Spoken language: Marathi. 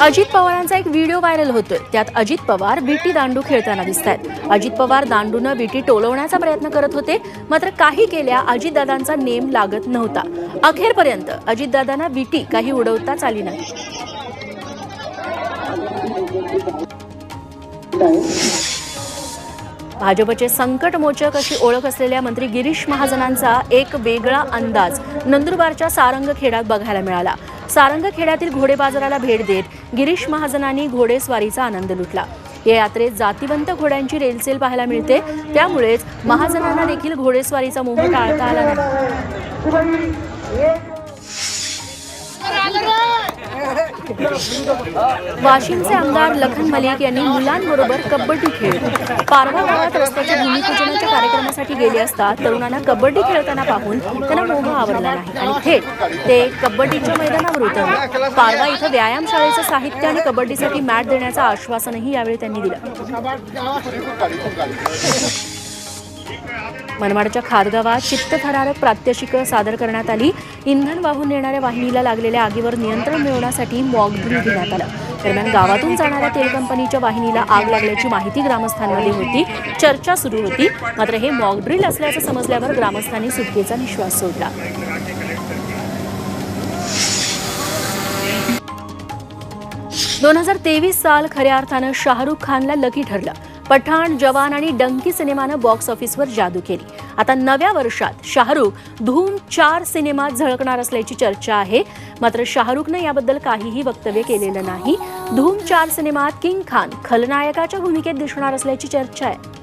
अजित पवारांचा एक व्हिडिओ व्हायरल होतोय. त्यात अजित पवार विटी दांडू खेळताना दिसत आहेत अजित पवार दांडूनं विटी टोलवण्याचा प्रयत्न करत होते मात्र काही केल्या अजितदादांचा नेम लागत नव्हता. अखेरपर्यंत अजितदादांना विटी काही उडवताच आली नाही. भाजपचे संकटमोचक अशी ओळख असलेल्या मंत्री गिरीश महाजनांचा एक वेगळा अंदाज नंदुरबारच्या सारंगखेडात बघायला मिळाला. सारंग खेड्यातील घोडे बाजाराला भेट देत गिरीश महाजनांनी घोडेस्वारीचा आनंद लुटला. या यात्रेत जातिवंत घोड्यांची रेलसेल पाहायला मिळते. त्यामुळेच महाजनांना देखील घोडेस्वारीचा मोह टाळता आला नाही. वाशिमचे आमदार लखन मलिक यांनी मुलांबरोबर कबड्डी खेळ. पारवा गावात रस्त्याच्या भूमिपूजनाच्या कार्यक्रमासाठी गेले असता तरुणांना कबड्डी खेळताना पाहून त्यांना मोह आवडला नाही. आणि थेट ते कबड्डीच्या मैदानावर उतरले. पारवा इथं व्यायामशाळेचं साहित्य आणि कबड्डीसाठी मॅट देण्याचं आश्वासनही यावेळी त्यांनी दिलं. मनमाडच्या खारगावात चित्तथरारक प्रात्यक्षिकं सादर करण्यात आली. इंधन वाहून नेणाऱ्या वाहिनीला लागलेल्या आगीवर नियंत्रण मिळवण्यासाठी मॉकड्रिल घेण्यात आलं. दरम्यान गावातून जाणाऱ्या तेल कंपनीच्या वाहिनीला आग लागल्याची माहिती ग्रामस्थांमध्ये होती. चर्चा सुरू होती. मात्र हे मॉकड्रिल असल्याचं समजल्यावर ग्रामस्थांनी सुटकेचा निश्वास सोडला. दोन हजार तेवीस साल खऱ्या अर्थानं शाहरुख खानला लकी ठरलं. पठाण जवान आणि डंकी सिनेमानं बॉक्स ऑफिसवर जादू केली. आता नव्या वर्षात शाहरुख धूम चार सिनेमात झळकणार असल्याची चर्चा आहे. मात्र शाहरुखनं याबद्दल काहीही वक्तव्य केलेलं नाही. धूम चार सिनेमात किंग खान खलनायकाच्या भूमिकेत दिसणार असल्याची चर्चा आहे.